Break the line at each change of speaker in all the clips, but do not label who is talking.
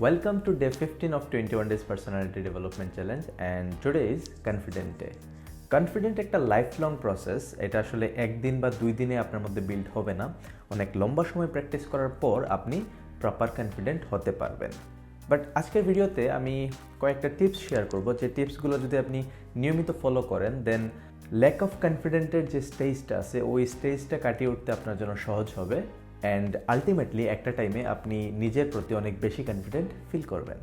Welcome to day 15 of 21 days personality development challenge and today is confident day. Confident একটা life long process এটা আসলে একদিন বা দুই দিনে আপনার মধ্যে বিল্ড হবে না। অনেক লম্বা সময় প্র্যাকটিস করার পর আপনি প্রপার কনফিডেন্ট হতে পারবেন। বাট আজকের ভিডিওতে আমি কয়েকটা টিপস শেয়ার করব। যে টিপসগুলো যদি আপনি নিয়মিত ফলো করেন দেন ল্যাক অফ কনফিডেন্টের যে স্টেজটা আছে, ওই স্টেজটা কাটিয়ে উঠতে আপনার জন্য সহজ হবে। অ্যান্ড আলটিমেটলি একটা টাইমে আপনি নিজের প্রতি অনেক বেশি কনফিডেন্ট ফিল করবেন।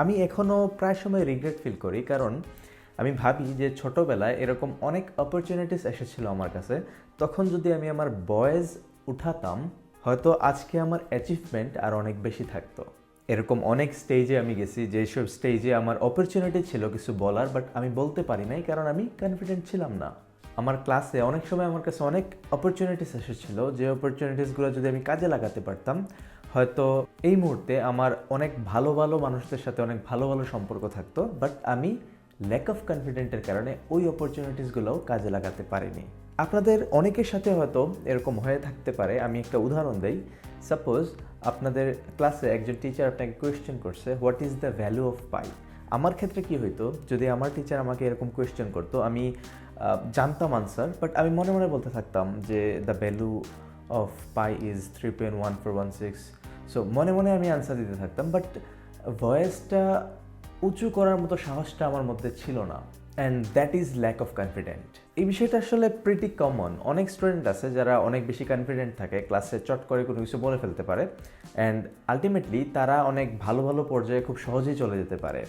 আমি এখনও প্রায় সময় রিগ্রেট ফিল করি, কারণ আমি ভাবি যে ছোটোবেলায় এরকম অনেক অপরচুনিটিস এসেছিল আমার কাছে। তখন যদি আমি আমার বয়েজ উঠাতাম, হয়তো আজকে আমার অ্যাচিভমেন্ট আর অনেক বেশি থাকতো। এরকম অনেক স্টেজে আমি গেছি যেসব স্টেজে আমার অপরচুনিটি ছিল কিছু বলার বাট আমি বলতে পারি নাই, কারণ আমি কনফিডেন্ট ছিলাম না। আমার ক্লাসে অনেক সময় আমার কাছে অনেক অপরচুনিটিস এসেছিল, যে অপরচুনিটিসগুলো যদি আমি কাজে লাগাতে পারতাম, হয়তো এই মুহূর্তে আমার অনেক ভালো ভালো মানুষদের সাথে অনেক ভালো ভালো সম্পর্ক থাকতো বাট আমি ল্যাক অফ কনফিডেন্টের কারণে ওই অপরচুনিটিসগুলোও কাজে লাগাতে পারিনি। আপনাদের অনেকের সাথে হয়তো এরকম হয়ে থাকতে পারে, আমি একটা উদাহরণ দেই। সাপোজ আপনাদের ক্লাসে একজন টিচার আপনাকে কোয়েশ্চেন করছে what is the value of pi আমার ক্ষেত্রে কি হইতো, যদি আমার টিচার আমাকে এরকম কোয়েশ্চেন করতো, আমি জানতাম আনসার বাট আমি মনে মনে বলতে থাকতাম যে the value of pi is three point one four one six so মনে মনে আমি আনসার দিতে থাকতাম বাট ভয়েসটা উঁচু করার মতো সাহসটা আমার মধ্যে ছিল না। And that is lack of confident এই বিষয়টা আসলে প্রিটি কমন অনেক স্টুডেন্ট আছে যারা অনেক বেশি কনফিডেন্ট থাকে ক্লাসে চট করে কোনো কিছু বলে ফেলতে পারে। অ্যান্ড আলটিমেটলি তারা অনেক ভালো ভালো পর্যায়ে খুব সহজেই চলে যেতে পারে।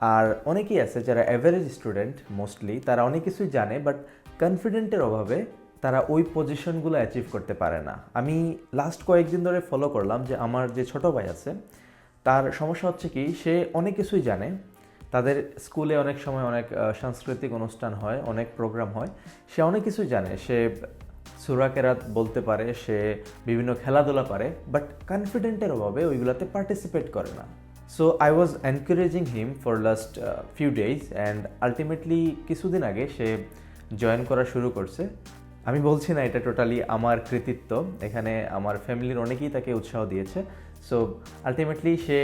আর অনেকেই আছে যারা অ্যাভারেজ স্টুডেন্ট মোস্টলি তারা অনেক কিছুই জানে বাট কনফিডেন্টের অভাবে তারা ওই পজিশনগুলো অ্যাচিভ করতে পারে না। আমি লাস্ট কয়েকদিন ধরে ফলো করলাম যে আমার যে ছোট ভাই আছে, তার সমস্যা হচ্ছে কি, সে অনেক কিছুই জানে। তাদের স্কুলে অনেক সময় অনেক সাংস্কৃতিক অনুষ্ঠান হয়, অনেক প্রোগ্রাম হয়। সে অনেক কিছুই জানে। সে সুরা কেরাত বলতে পারে, সে বিভিন্ন খেলাধুলা পারে বাট কনফিডেন্টের অভাবে ওইগুলোতে পার্টিসিপেট করে না। So I was encouraging him for last few days and ultimately কিছুদিন আগে সে জয়েন করা শুরু করছে। আমি বলছি না, এটা টোটালি আমার কৃতিত্ব। এখানে আমার ফ্যামিলির অনেকেই তাকে উৎসাহ দিয়েছে। সো আলটিমেটলি সে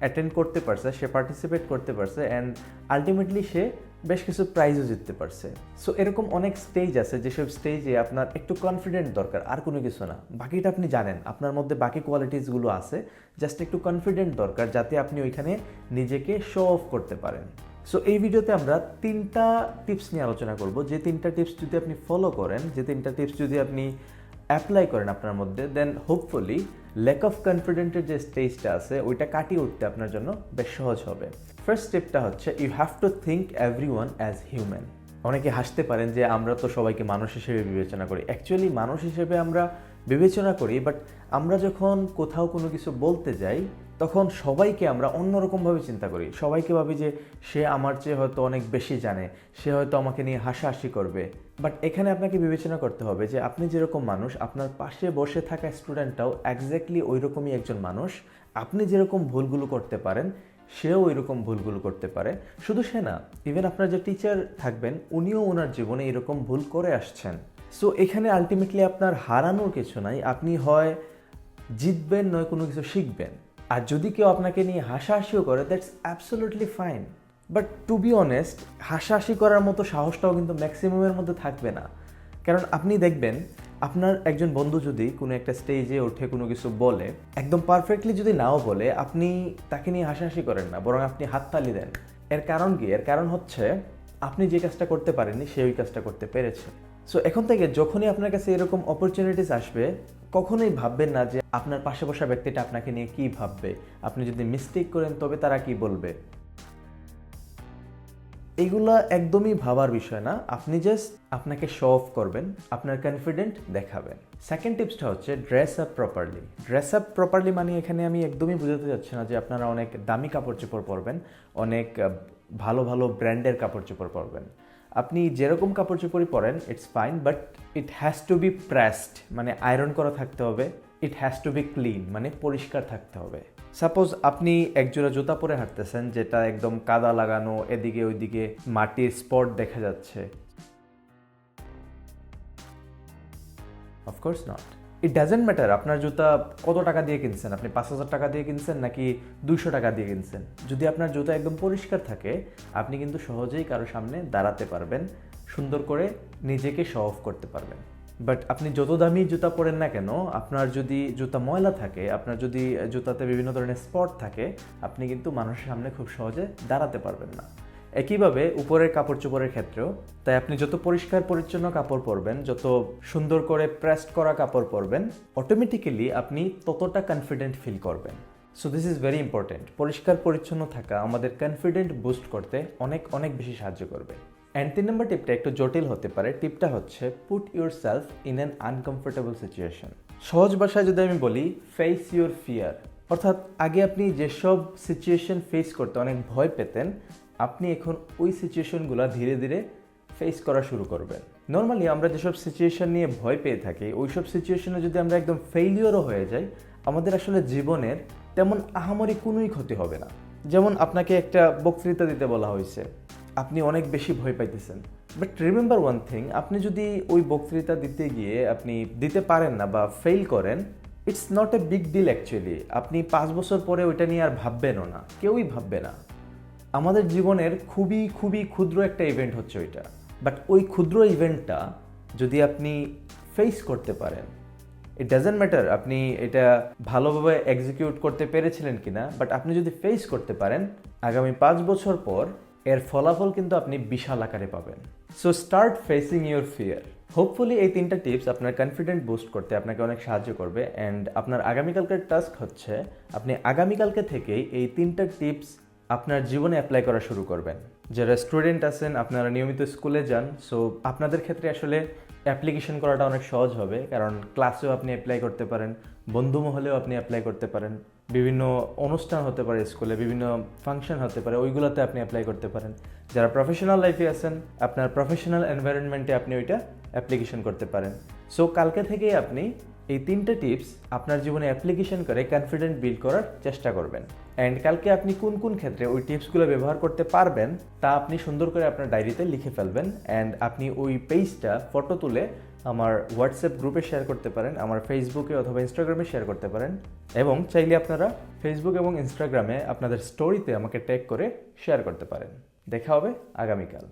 অ্যাটেন্ড করতে পারছে, সে পার্টিসিপেট করতে পারছে অ্যান্ড আলটিমেটলি সে বেশ কিছু প্রাইজও জিততে পারছে। সো এরকম অনেক স্টেজ আছে, যেসব স্টেজে আপনার একটু কনফিডেন্ট দরকার, আর কোনো কিছু না। বাকিটা আপনি জানেন, আপনার মধ্যে বাকি কোয়ালিটিসগুলো আছে জাস্ট একটু কনফিডেন্ট দরকার, যাতে আপনি ওইখানে নিজেকে শো অফ করতে পারেন। সো এই ভিডিওতে আমরা তিনটা টিপস নিয়ে আলোচনা করব। যে তিনটা টিপস যদি আপনি ফলো করেন, যে তিনটা টিপস যদি আপনি অ্যাপ্লাই করেন আপনার মধ্যে দেন হোপফুলি ল্যাক অফ কনফিডেন্টের যে স্টেজটা আছে, ওইটা কাটিয়ে উঠতে আপনার জন্য বেশ সহজ হবে। ফার্স্ট স্টেপটা হচ্ছে you have to think every one as human অনেকে হাসতে পারেন যে, আমরা তো সবাইকে মানুষ হিসেবে বিবেচনা করি। অ্যাকচুয়ালি মানুষ হিসেবে আমরা বিবেচনা করি বাট আমরা যখন কোথাও কোনো কিছু বলতে যাই তখন সবাইকে আমরা অন্যরকমভাবে চিন্তা করি। সবাইকে ভাবি যে সে আমার চেয়ে হয়তো অনেক বেশি জানে, সে হয়তো আমাকে নিয়ে হাসাহাসি করবে। বাট এখানে আপনাকে বিবেচনা করতে হবে যে আপনি যেরকম মানুষ, আপনার পাশে বসে থাকা স্টুডেন্টটাও একজ্যাক্টলি ওই রকমই একজন মানুষ। আপনি যেরকম ভুলগুলো করতে পারেন, সেও ওই রকম ভুলগুলো করতে পারে। শুধু সে না ইভেন আপনার যে টিচার থাকবেন, উনিও ওনার জীবনে এরকম ভুল করে আসছেন। সো এখানে আলটিমেটলি আপনার হারানোর কিছু নাই। আপনি হয় জিতবেন, নয় কোনো কিছু শিখবেন। আর যদি কেউ আপনাকে নিয়ে হাসাহাসিও করে that's absolutely fine but to be honest হাসাহাসি করার মতো সাহসটাও কিন্তু ম্যাক্সিমামের মধ্যে থাকবে না। কারণ আপনি দেখবেন, আপনার একজন বন্ধু যদি কোনো একটা স্টেজে ওঠে কোনো কিছু বলে, একদম পারফেক্টলি যদি নাও বলে, আপনি তাকে নিয়ে হাসাহাসি করেন না, বরং আপনি হাততালি দেন। এর কারণ কি? এর কারণ হচ্ছে, আপনি যে কাজটা করতে পারেননি, সে ওই কাজটা করতে পেরেছে। সো এখন থেকে যখনই আপনার কাছে এরকম অপরচুনিটিস আসবে, কখনোই ভাববেন না যে আপনার পাশে বসা ব্যক্তিটা আপনাকে নিয়ে কি ভাববে। আপনি যদি মিস্টেক করেন, তবে তারা কি বলবে? এইগুলা একদমই ভাবার বিষয় না। আপনি জাস্ট আপনাকে শো অফ করবেন, আপনার কনফিডেন্ট দেখাবেন। সেকেন্ড টিপসটা হচ্ছে dress up properly dress up properly মানে এখানে আমি একদমই বোঝাতে যাচ্ছি না যে আপনারা অনেক দামি কাপড় চোপড় পরবেন, অনেক ভালো ভালো ব্র্যান্ডের কাপড় চোপড় পরবেন। আপনি যেরকম কাপড় চোপড়ই পরেন it's fine but it has to be pressed মানে আয়রন করা থাকতে হবে it has to be clean মানে পরিষ্কার থাকতে হবে। সাপোজ আপনি একজোড়া জুতা পরে হাঁটতেছেন, যেটা একদম কাদা লাগানো, এদিকে ওইদিকে মাটির স্পট দেখা যাচ্ছে। Of course not it doesn't matter আপনার জুতা কত টাকা দিয়ে কিনছেন? আপনি পাঁচ হাজার টাকা দিয়ে কিনছেন নাকি দুইশো টাকা দিয়ে কিনছেন? যদি আপনার জুতা একদম পরিষ্কার থাকে, আপনি কিন্তু সহজেই কারও সামনে দাঁড়াতে পারবেন, সুন্দর করে নিজেকে শো অফ করতে পারবেন। বাট আপনি যত দামি জুতা পরেন না কেন, আপনার যদি জুতা ময়লা থাকে, আপনার যদি জুতাতে বিভিন্ন ধরনের স্পট থাকে, আপনি কিন্তু মানুষের সামনে খুব সহজে দাঁড়াতে পারবেন না। একইভাবে উপরের কাপড় চোপড়ের ক্ষেত্রেও, তাই আপনি যত পরিষ্কার পরিচ্ছন্ন কাপড় পরবেন, যত সুন্দর করে প্রেসড করা কাপড় পরবেন অটোমেটিক্যালি আপনি ততটা কনফিডেন্ট ফিল করবেন। So this is very important পরিষ্কার পরিচ্ছন্ন থাকা আমাদের কনফিডেন্ট বুস্ট করতে অনেক অনেক বেশি সাহায্য করবে। অ্যান্ড তিন নম্বর টিপটা একটু জটিল হতে পারে। টিপটা হচ্ছে put your self in an uncomfortable situation সহজ ভাষায় যদি আমি বলি ফেস ইউর ফিয়ার অর্থাৎ, আগে আপনি যেসব সিচুয়েশন ফেস করতে অনেক ভয় পেতেন আপনি এখন ওই সিচুয়েশনগুলো ধীরে ধীরে ফেস করা শুরু করবেন। নর্মালি আমরা যেসব সিচুয়েশন নিয়ে ভয় পেয়ে থাকি, ওইসব সিচুয়েশনে যদি আমরা একদম ফেইলিওরও হয়ে যাই, আমাদের আসলে জীবনের তেমন আহামরি কোনোই ক্ষতি হবে না। যেমন আপনাকে একটা বক্তৃতা দিতে বলা হয়েছে, আপনি অনেক বেশি ভয় পাইতেছেন। বাট রিমেম্বার ওয়ান থিং আপনি যদি ওই বক্তৃতা দিতে গিয়ে আপনি দিতে পারেন না বা ফেল করেন it's not a big deal actually আপনি পাঁচ বছর পরে ওইটা নিয়ে আর ভাববেনও না, কেউই ভাববে না। আমাদের জীবনের খুবই খুবই ক্ষুদ্র একটা ইভেন্ট হচ্ছে ওইটা। বাট ওই ক্ষুদ্র ইভেন্টটা যদি আপনি ফেস করতে পারেন ইট ডাজেন্ট ম্যাটার আপনি এটা ভালোভাবে এক্সিকিউট করতে পেরেছিলেন কিনা বাট আপনি যদি ফেস করতে পারেন, আগামী পাঁচ বছর পর এর ফলাফল কিন্তু আপনি বিশাল আকারে পাবেন। So start facing your fear hopefully এই তিনটা টিপস আপনার কনফিডেন্ট বুস্ট করতে আপনাকে অনেক সাহায্য করবে। অ্যান্ড আপনার আগামীকালকের টাস্ক হচ্ছে, আপনি আগামীকালকে থেকেই এই তিনটা টিপস আপনার জীবনে অ্যাপ্লাই করা শুরু করবেন। যারা স্টুডেন্ট আছেন, আপনারা নিয়মিত স্কুলে যান সো আপনাদের ক্ষেত্রে আসলে অ্যাপ্লিকেশন করাটা অনেক সহজ হবে, কারণ ক্লাসেও আপনি অ্যাপ্লাই করতে পারেন, বন্ধু মহলেও আপনি অ্যাপ্লাই করতে পারেন, বিভিন্ন অনুষ্ঠান হতে পারে স্কুলে বিভিন্ন ফাংশন হতে পারে, ওইগুলোতে আপনি অ্যাপ্লাই করতে পারেন। যারা প্রফেশনাল লাইফে আছেন, আপনার প্রফেশনাল এনভায়রনমেন্টে আপনি ওইটা অ্যাপ্লিকেশন করতে পারেন। সো কালকে থেকেই আপনি এই তিনটে টিপস আপনার জীবনে অ্যাপ্লিকেশন করে কনফিডেন্ট বিল্ড করার চেষ্টা করবেন। অ্যান্ড কালকে আপনি কোন কোন ক্ষেত্রে ওই টিপসগুলো ব্যবহার করতে পারবেন, তা আপনি সুন্দর করে আপনার ডায়েরিতে লিখে ফেলবেন। অ্যান্ড আপনি ওই পেজটা ফটো তুলে আমার হোয়াটসঅ্যাপ গ্রুপে শেয়ার করতে পারেন, আমার ফেসবুকে অথবা ইনস্টাগ্রামে শেয়ার করতে পারেন। এবং চাইলে আপনারা ফেসবুক এবং ইনস্টাগ্রামে আপনাদের স্টোরিতে আমাকে ট্যাগ করে শেয়ার করতে পারেন। দেখা হবে আগামীকাল।